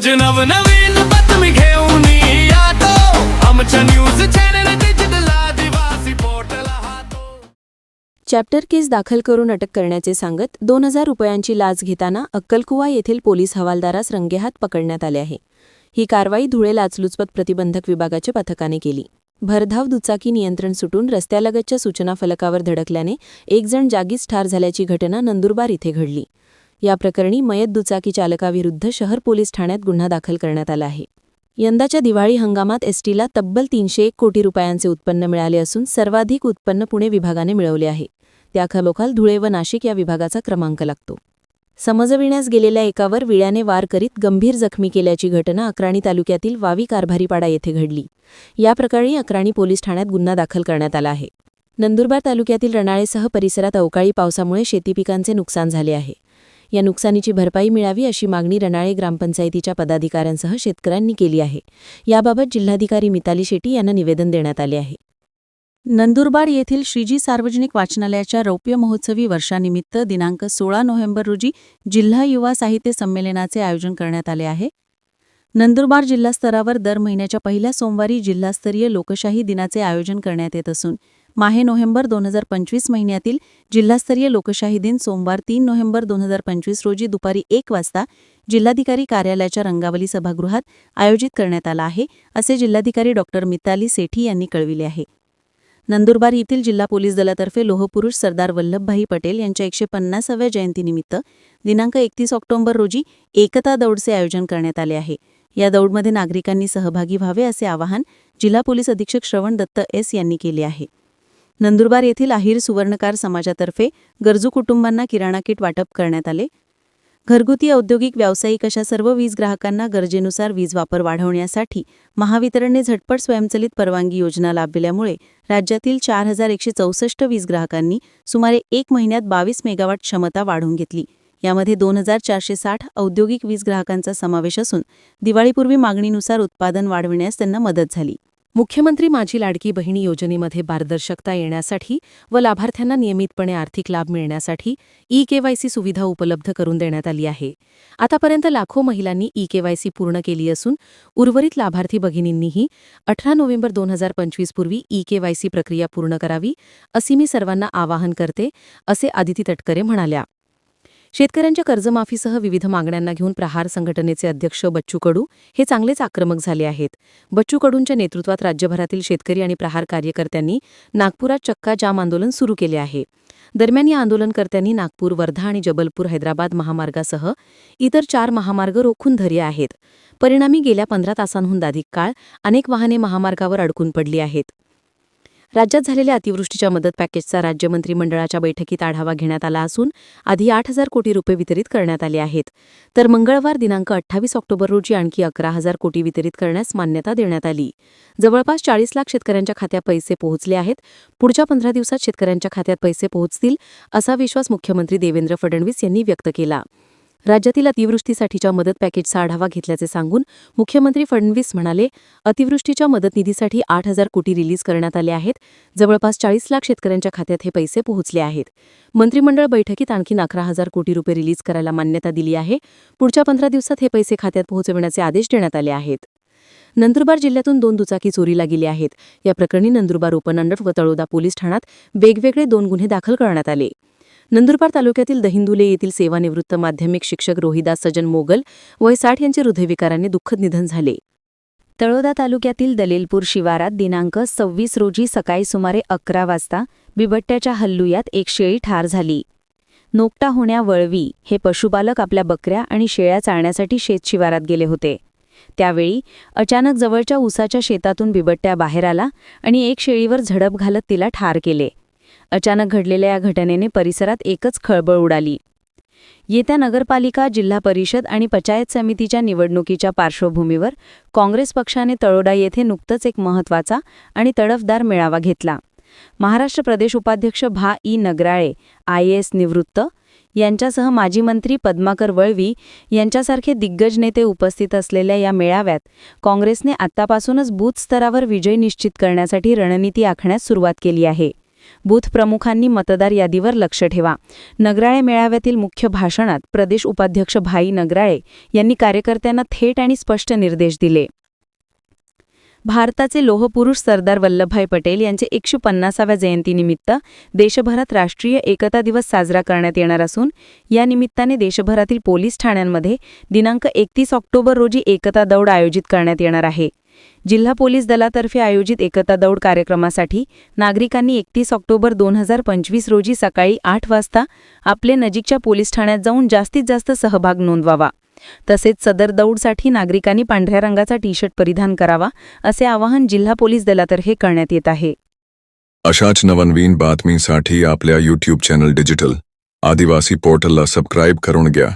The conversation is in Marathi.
रोज नवनवीन बातमी घेऊन यातो. आमच्या news channel digital Adivasi portal chapter case दाखल करून अटक करण्याचे सांगत दोन हजार रुपयांची लाच घेताना अक्कलकुवा येथील पोलीस हवालदारास रंगेहात पकडण्यात आले आहे. ही कारवाई धुळे लाचलुचपत प्रतिबंधक विभागाच्या पथकाने केली. भरधाव दुचाकी नियंत्रण सुटून रस्त्यालगतच्या सूचना फलकावर धडकल्याने एकजण जागीच ठार झाल्याची घटना नंदुरबार इथे घडली. या प्रकरणी मयत दुचाकी चालकाविरुद्ध शहर पोलीस ठाण्यात गुन्हा दाखल करण्यात आला आहे. यंदाच्या दिवाळी हंगामात एसटीला तब्बल तीनशे एक कोटी रुपयांचे उत्पन्न मिळाले असून सर्वाधिक उत्पन्न पुणे विभागाने मिळवले आहे. त्याखालोखाल धुळे व नाशिक या विभागाचा क्रमांक लागतो. समजविण्यास गेलेल्या एकावर विळ्याने वार करीत गंभीर जखमी केल्याची घटना अक्राणी तालुक्यातील वावी कारभारीपाडा येथे घडली. या प्रकरणी अक्राणी पोलीस ठाण्यात गुन्हा दाखल करण्यात आला आहे. नंदुरबार तालुक्यातील रणाळेसह परिसरात अवकाळी पावसामुळे शेतीपिकांचे नुकसान झाले आहे. या नुकसानीची भरपाई मिळावी अशी मागणी रणाळे ग्रामपंचायतीच्या पदाधिकाऱ्यांसह शेतकऱ्यांनी केली आहे. याबाबत जिल्हाधिकारी मिताली शेट्टी यांना निवेदन देण्यात आले आहे. नंदुरबार येथील श्रीजी सार्वजनिक वाचनालयाच्या रौप्य महोत्सवी वर्षानिमित्त दिनांक सोळा नोव्हेंबर रोजी जिल्हा युवा साहित्य संमेलनाचे आयोजन करण्यात आले आहे. नंदुरबार जिल्हा स्तरावर दर महिन्याच्या पहिल्या सोमवारी जिल्हास्तरीय लोकशाही दिनाचे आयोजन करण्यात येत असून माहे नोव्हेंबर दोन हजार पंचवीस महिन्यातील जिल्हास्तरीय लोकशाही दिन सोमवार तीन नोव्हेंबर दोन हजार पंचवीस रोजी दुपारी एक वाजता जिल्हाधिकारी कार्यालयाच्या रंगावली सभागृहात आयोजित करण्यात आला आहे असे जिल्हाधिकारी डॉक्टर मिताली सेठी यांनी कळविले आहे. नंदुरबार येथील जिल्हा पोलीस दलातर्फे लोहपुरुष सरदार वल्लभभाई पटेल यांच्या एकशे पन्नासाव्या जयंतीनिमित्त दिनांक एकतीस ऑक्टोबर रोजी एकता दौडचे आयोजन करण्यात आले आहे. या दौडमध्ये नागरिकांनी सहभागी व्हावे असे आवाहन जिल्हा पोलीस अधीक्षक श्रवण दत्त एस यांनी केले आहे. नंदुरबार येथील अहिर सुवर्णकार समाजातर्फे गरजू कुटुंबांना किराणा किट वाटप करण्यात आले. घरगुती औद्योगिक व्यावसायिक अशा सर्व वीज ग्राहकांना गरजेनुसार वीज वापर वाढवण्यासाठी महावितरणने झटपट स्वयंचलित परवानगी योजना लाभविल्यामुळे राज्यातील चार हजार एकशे चौसष्ट वीज ग्राहकांनी सुमारे एक महिन्यात बावीस मेगावाट क्षमता वाढवून घेतली. यामध्ये दोन हजार चारशे साठ औद्योगिक वीज ग्राहकांचा समावेश असून दिवाळीपूर्वी मागणीनुसार उत्पादन वाढविण्यास त्यांना मदत झाली. मुख्यमंत्री माझी लाडकी बहिणी योजनेमध्ये पारदर्शकता येण्यासाठी व लाभार्थ्यांना नियमितपणे आर्थिक लाभ मिळण्यासाठी ई केवायसी सुविधा उपलब्ध करून देण्यात आली आहे. आतापर्यंत लाखो महिलांनी ई केवायसी पूर्ण केली असून उर्वरित लाभार्थी भगिनींनीही अठरा नोव्हेंबर दोन हजार पंचवीस पूर्वी ई केवायसी प्रक्रिया पूर्ण करावी असे मी सर्वांना आवाहन करते असे आदिती तटकरे म्हणाल्या. शेतकऱ्यांच्या कर्जमाफीसह विविध मागण्यांना घेऊन प्रहार संघटनेचे अध्यक्ष बच्चू कडू हे चांगलेच आक्रमक झाले आहेत. बच्चू कडूंच्या नेतृत्वात राज्यभरातील शेतकरी आणि प्रहार कार्यकर्त्यांनी नागपुरात चक्का जाम आंदोलन सुरू केले आहे. दरम्यान या आंदोलनकर्त्यांनी नागपूर वर्धा आणि जबलपूर हैदराबाद महामार्गासह इतर चार महामार्ग रोखून धरले आहेत. परिणामी गेल्या पंधरा तासांहून अधिक काळ अनेक वाहने महामार्गावर अडकून पडली आहेत. राज्यात झालेल्या अतिवृष्टीच्या मदत पॅकेजचा राज्य मंत्रिमंडळाच्या बैठकीत आढावा घेण्यात आला असून आधी आठ हजार कोटी रुपये वितरित करण्यात आले आहेत. तर मंगळवार दिनांक अठ्ठावीस ऑक्टोबर रोजी आणखी अकरा हजार कोटी वितरित करण्यास मान्यता देण्यात आली. जवळपास चाळीस लाख शेतकऱ्यांच्या खात्यात पैसे पोहोचले आहेत. पुढच्या पंधरा दिवसात शेतकऱ्यांच्या खात्यात पैसे पोहोचतील असा विश्वास मुख्यमंत्री देवेंद्र फडणवीस यांनी व्यक्त केला. राज्यातील अतिवृष्टीसाठीच्या मदत पॅकेजचा आढावा घेतल्याचे सांगून मुख्यमंत्री फडणवीस म्हणाले अतिवृष्टीच्या मदत निधीसाठी आठ हजार कोटी रिलीज करण्यात आले आहेत. जवळपास चाळीस लाख शेतकऱ्यांच्या खात्यात हे पैसे पोहोचले आहेत. मंत्रिमंडळ बैठकीत आणखी अकरा हजार कोटी रुपये रिलीज करायला मान्यता दिली आहे. पुढच्या पंधरा दिवसात हे पैसे खात्यात पोहोचविण्याचे आदेश देण्यात आले आहेत. नंदुरबार जिल्ह्यातून दोन दुचाकी चोरीला गेली आहेत. या प्रकरणी नंदुरबार उपनंडट व तळोदा पोलीस ठाण्यात वेगवेगळे दोन गुन्हे दाखल करण्यात आले. नंदुरबार तालुक्यातील दहिंदुले येथील सेवानिवृत्त माध्यमिक शिक्षक रोहिदास सजन मोगल वय साठ यांचे हृदयविकाराने दुःखद निधन झाले. तळोदा तालुक्यातील दलेलपूर शिवारात दिनांक सव्वीस रोजी सकाळी सुमारे अकरा वाजता बिबट्याच्या हल्लुयात एक शेळी ठार झाली. नोकटा होण्या वळवी हे पशुपालक आपल्या बकऱ्या आणि शेळ्या चाळण्यासाठी शेतशिवारात गेले होते. त्यावेळी अचानक जवळच्या उसाच्या शेतातून बिबट्या बाहेर आला आणि एक शेळीवर झडप घालत तिला ठार केले. अचानक घडलेल्या या घटनेने परिसरात एकच खळबळ उडाली. येत्या नगरपालिका जिल्हा परिषद आणि पंचायत समितीच्या निवडणुकीच्या पार्श्वभूमीवर काँग्रेस पक्षाने तळोडा येथे नुकतंच एक महत्त्वाचा आणि तडफदार मेळावा घेतला. महाराष्ट्र प्रदेश उपाध्यक्ष भा. ई. नगराळे आय. एस. निवृत्त. यांच्यासह माजी मंत्री पद्माकर वळवी यांच्यासारखे दिग्गज नेते उपस्थित असलेल्या या मेळाव्यात काँग्रेसने आत्तापासूनच बूथ स्तरावर विजय निश्चित करण्यासाठी रणनीती आखण्यास सुरुवात केली आहे. बूथ प्रमुखांनी मतदार यादीवर लक्ष ठेवा. नगराळे मेळाव्यातील मुख्य भाषणात प्रदेश उपाध्यक्ष भाई नगराळे यांनी कार्यकर्त्यांना थेट आणि स्पष्ट निर्देश दिले. भारताचे लोहपुरुष सरदार वल्लभभाई पटेल यांचे एकशे पन्नासाव्या जयंतीनिमित्त देशभरात राष्ट्रीय एकता दिवस साजरा करण्यात येणार असून या निमित्ताने देशभरातील पोलीस ठाण्यांमध्ये दिनांक एकतीस ऑक्टोबर रोजी एकता दौड आयोजित करण्यात येणार आहे. जिल्हा पोलीस दलातर्फे आयोजित एकता दौड कार्यक्रमासाठी नागरिकांनी एकतीस ऑक्टोबर दोन हजार पंचवीस रोजी सकाळी आठ वाजता आपले नजीकच्या पोलीस ठाण्यात जाऊन जास्तीत जास्त सहभाग नोंदवावा. तसेच सदर दौडसाठी नागरिकांनी पांढऱ्या रंगाचा टी शर्ट परिधान करावा असे आवाहन जिल्हा पोलीस दलातर्फे करण्यात येत आहे. अशाच नवनवीन बातमीसाठी आपल्या यूट्यूब चॅनल डिजिटल आदिवासी पोर्टलला सबस्क्राईब करून घ्या.